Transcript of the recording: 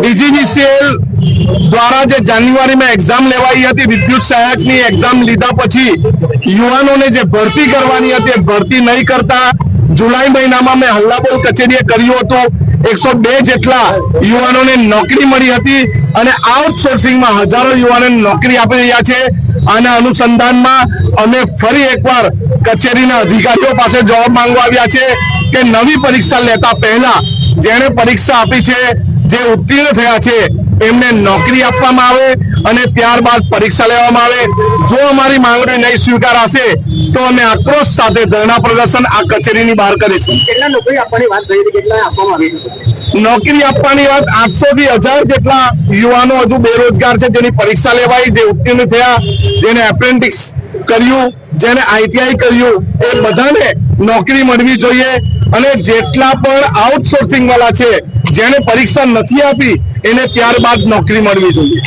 DGVCL દ્વારા જે જાન્યુઆરીમાં એક્ઝામ લેવાઈ હતી, વિદ્યુત સહાયકની એક્ઝામ લીધા પછી યુવાનોને જે ભરતી કરવાની હતી ભરતી નહીં કરતા જુલાઈ મહિનામાં મેં હલ્લાબોલ કચેરીએ કર્યું હતું. એકસો બે જેટલા યુવાનોને નોકરી મળી હતી અને આઉટસોર્સિંગમાં હજારો યુવાનોને નોકરી આપી રહ્યા છે. આના અનુસંધાનમાં અમે ફરી એકવાર કચેરીના અધિકારીઓ પાસે જવાબ માંગવા આવ્યા છે કે નવી પરીક્ષા લેતા પહેલા જેણે પરીક્ષા આપી છે જે ઉત્તીર્ણ થયા છે એમને નોકરી આપવામાં આવે અને ત્યારબાદ પરીક્ષા લેવામાં આવે. જો અમારી માંગણી નહીં સ્વીકારાશે તો અમે આક્રોશ સાથે ધરણા પ્રદર્શન આ કચેરીની બહાર કરીશું. કેટલા નોકરી આપવાની વાત થઈ કેટલા આપવામાં આવી નોકરી આપવાની વાત આઠસો થી હજાર જેટલા યુવાનો હજુ બેરોજગાર છે જેની પરીક્ષા લેવાઈ જે ઉત્તીર્ણ થયા જેને એપ્રેન્ટિસ કર્યું જેને આઈટીઆઈ કર્યું એ બધાને નોકરી મળવી જોઈએ. અને જેટલા પણ આઉટસોર્સિંગ વાળા છે, જેને પરીક્ષા નથી આપી, એને ત્યારબાદ નોકરી મળવી જોઈએ.